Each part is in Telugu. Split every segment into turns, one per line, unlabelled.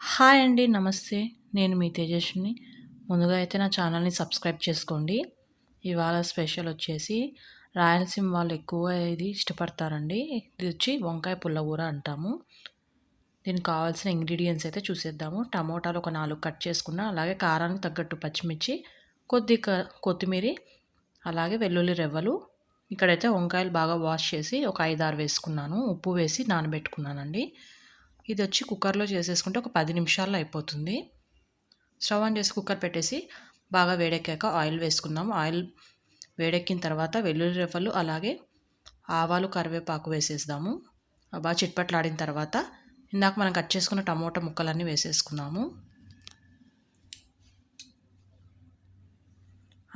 హాయ్ అండి నమస్తే. నేను మీ తేజస్విని. ముందుగా అయితే నా ఛానల్ని సబ్స్క్రైబ్ చేసుకోండి. ఇవాళ స్పెషల్ వచ్చేసి రాయలసీమ వాళ్ళు ఎక్కువ ఇది ఇష్టపడతారండి. ఇది వచ్చి వంకాయ పుల్లగూర అంటాము. దీనికి కావాల్సిన ఇంగ్రీడియంట్స్ అయితే చూసేద్దాము. టమోటాలు ఒక నాలుగు కట్ చేసుకున్న అలాగే కారానికి తగ్గట్టు పచ్చిమిర్చి కొద్ది కొత్తిమీర అలాగే వెల్లుల్లి రెవ్వలు. ఇక్కడైతే వంకాయలు బాగా వాష్ చేసి ఒక ఐదారు వేసుకున్నాను. ఉప్పు వేసి నానబెట్టుకున్నానండి. ఇది వచ్చి కుక్కర్లో చేసేసుకుంటే ఒక పది నిమిషాల్లో అయిపోతుంది. స్టవ్ ఆన్ చేసి కుక్కర్ పెట్టేసి బాగా వేడెక్కాక ఆయిల్ వేసుకుందాం. ఆయిల్ వేడెక్కిన తర్వాత వెల్లుల్లి రెఫలు అలాగే ఆవాలు కరివేపాకు వేసేద్దాము. బాగా చిట్పట్లాడిన తర్వాత ఇందాక మనం కట్ చేసుకున్న టమోటా ముక్కలన్నీ వేసేసుకున్నాము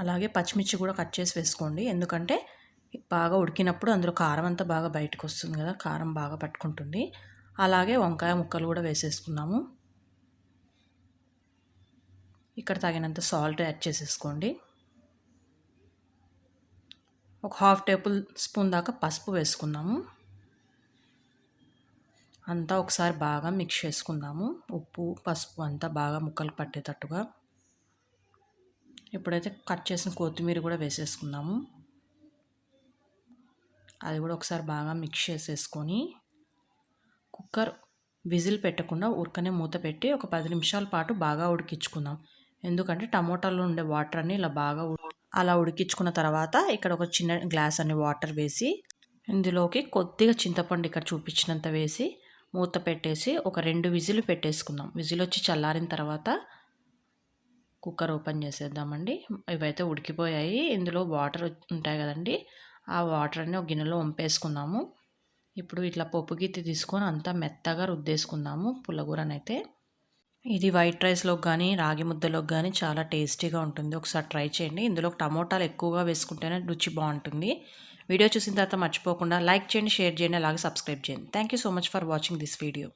అలాగే పచ్చిమిర్చి కూడా కట్ చేసి వేసుకోండి. ఎందుకంటే బాగా ఉడికినప్పుడు అందులో కారం అంతా బాగా బయటకు వస్తుంది కదా కారం బాగా పట్టుకుంటుంది. అలాగే వంకాయ ముక్కలు కూడా వేసేసుకున్నాము. ఇక్కడ తగినంత సాల్ట్ యాడ్ చేసేసుకోండి. ఒక హాఫ్ టేబుల్ స్పూన్ దాకా పసుపు వేసుకున్నాము. అంతా ఒకసారి బాగా మిక్స్ చేసుకుందాము. ఉప్పు పసుపు అంతా బాగా ముక్కలు పట్టేటట్టుగా. ఇప్పుడైతే కట్ చేసిన కొత్తిమీర కూడా వేసేసుకుందాము. అది కూడా ఒకసారి బాగా మిక్స్ చేసేసుకొని కుక్కర్ విజిల్ పెట్టకుండా ఉరకనే మూత పెట్టి ఒక పది నిమిషాల పాటు బాగా ఉడికించుకుందాం. ఎందుకంటే టమోటాలో ఉండే వాటర్ అన్ని ఇలా బాగా అలా ఉడికించుకున్న తర్వాత ఇక్కడ ఒక చిన్న గ్లాస్ అన్ని వాటర్ వేసి ఇందులోకి కొద్దిగా చింతపండు ఇక్కడ చూపించినంత వేసి మూత పెట్టేసి ఒక రెండు విజిల్ పెట్టేసుకుందాం. విజిల్ వచ్చి చల్లారిన తర్వాత కుక్కర్ ఓపెన్ చేసేద్దామండి. ఇవైతే ఉడికిపోయాయి. ఇందులో వాటర్ ఉంటాయి కదండి. ఆ వాటర్ అన్ని ఒక గిన్నెలో వంపేసుకుందాము. ఇప్పుడు ఇట్లా పప్పు గిత్తి తీసుకొని అంతా మెత్తగా రుద్దేసుకుందాము పుల్లగూరనైతే. ఇది వైట్ రైస్లోకి కానీ రాగి ముద్దలోకి కానీ చాలా టేస్టీగా ఉంటుంది. ఒకసారి ట్రై చేయండి. ఇందులో టమోటాలు ఎక్కువగా వేసుకుంటేనే రుచి బాగుంటుంది. వీడియో చూసిన తర్వాత మర్చిపోకుండా లైక్ చేయండి షేర్ చేయండి అలాగే సబ్స్క్రైబ్ చేయండి. Thank you so much for watching this video